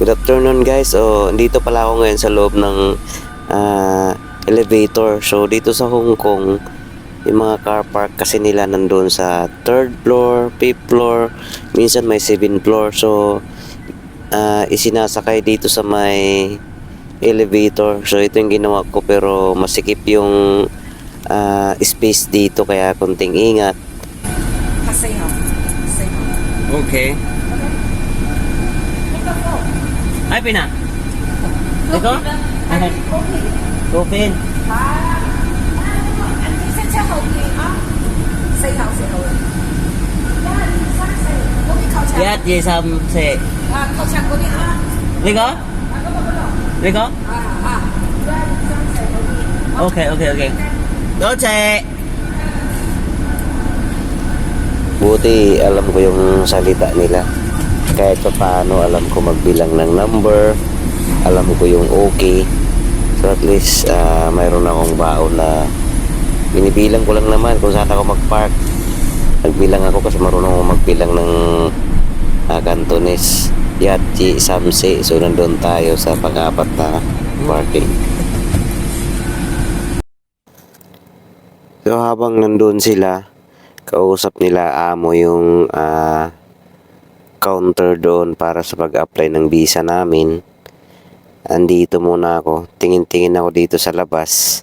Good afternoon guys. So, dito pala ako ngayon sa loob ng uh, elevator. So, dito sa Hong Kong, yung mga car park kasi nila nandoon sa 3rd floor, 5th floor, minsan may 7th floor. So, uh, isinasakay dito sa may elevator. So, ito yung ginawa ko pero masikip yung uh, space dito kaya konting ingat. Pasayang. Okay. Ay, pina. Ito? Open. Yat ye um, sam se. Ah, kau cakap kau ni ah. Liko? Liko? Ah, ah. Okay, okay, okay. Noche! Buti alam ko yung salita nila. Kahit pa paano alam ko magbilang ng number. Alam ko yung okay. So at least ah, mayroon akong baon na binibilang ko lang naman kung saan ako mag-park. Nagbilang ako kasi marunong ako magbilang ng uh, Cantonese. Yatchi, Samse. So nandun tayo sa pang-apat na parking. So habang nandun sila, kausap nila amo yung ah, counter doon para sa pag-apply ng visa namin. Andito muna ako. Tingin-tingin ako dito sa labas.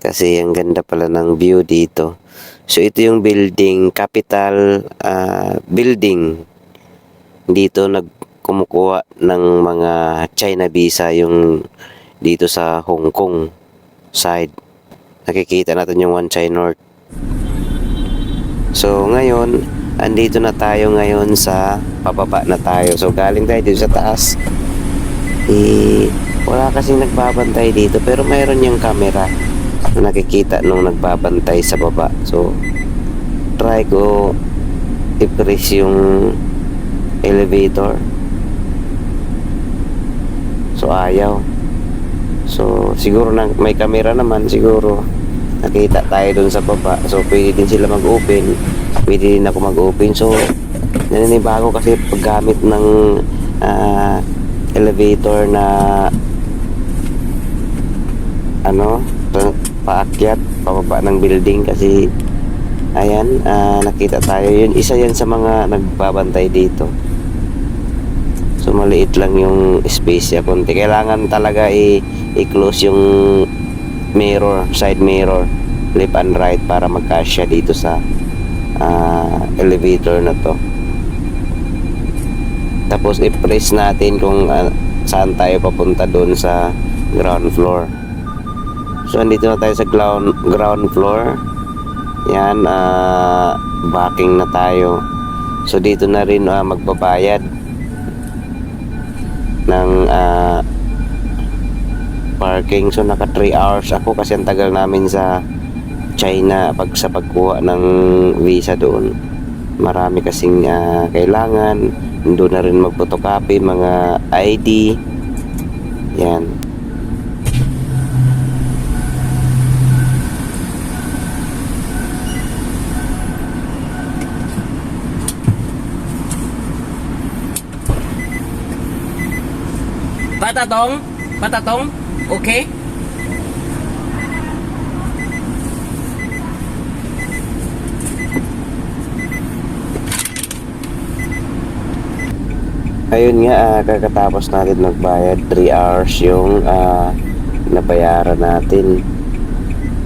Kasi ang ganda pala ng view dito. So ito yung building, capital ah, building. Dito nagkumukuha ng mga China visa yung dito sa Hong Kong side nakikita natin yung One Chai North. So ngayon, andito na tayo ngayon sa pababa na tayo. So galing tayo dito sa taas. Eh, wala kasing nagbabantay dito pero mayroon yung camera na nakikita nung nagbabantay sa baba. So try ko i-press yung elevator. So ayaw. So, siguro na, may camera naman, siguro nakita tayo dun sa baba. So, pwede din sila mag-open. Pwede din ako mag-open. So, naninibago kasi paggamit ng ah, elevator na ano, pa- paakyat, pababa ng building kasi ayan, ah, nakita tayo yun. Isa yan sa mga nagbabantay dito. So maliit lang yung space niya konti. Kailangan talaga i-close yung mirror, side mirror, left and right para magkasya dito sa ah, elevator na to. Tapos i-press natin kung ah, saan tayo papunta doon sa ground floor. So andito na tayo sa ground ground floor. Yan, ah, backing na tayo. So dito na rin ah, magbabayad ng ah, parking so naka 3 hours ako kasi ang tagal namin sa China pag sa pagkuha ng visa doon marami kasing ah, kailangan doon na rin magphotocopy mga ID yan Patatong? Patatong? Okay? Ayun nga, ah, kakatapos natin magbayad 3 hours yung ah, nabayaran natin.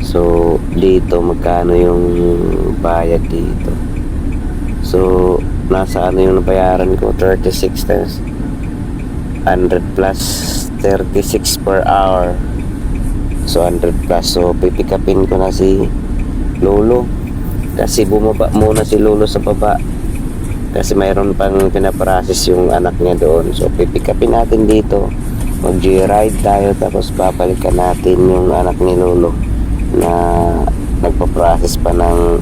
So, dito magkano yung bayad dito? So, nasa ano yung nabayaran ko? 36 times 100 plus 36 per hour. So 100 plus. So pipikapin ko na si Lolo. Kasi bumaba muna si Lolo sa baba. Kasi mayroon pang pinaprocess yung anak niya doon. So pipikapin natin dito. mag ride tayo tapos babalikan natin yung anak ni Lolo na nagpa-process pa ng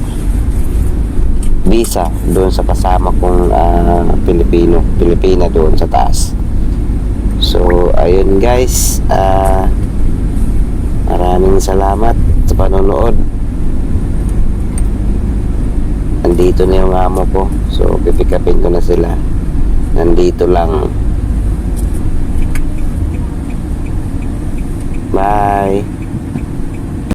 visa doon sa kasama kong ah, Pilipino, Pilipina doon sa taas. So, ayun guys. ah maraming salamat sa panonood andito na yung amo ko. So pipikapin ko na sila. Nandito lang. Bye.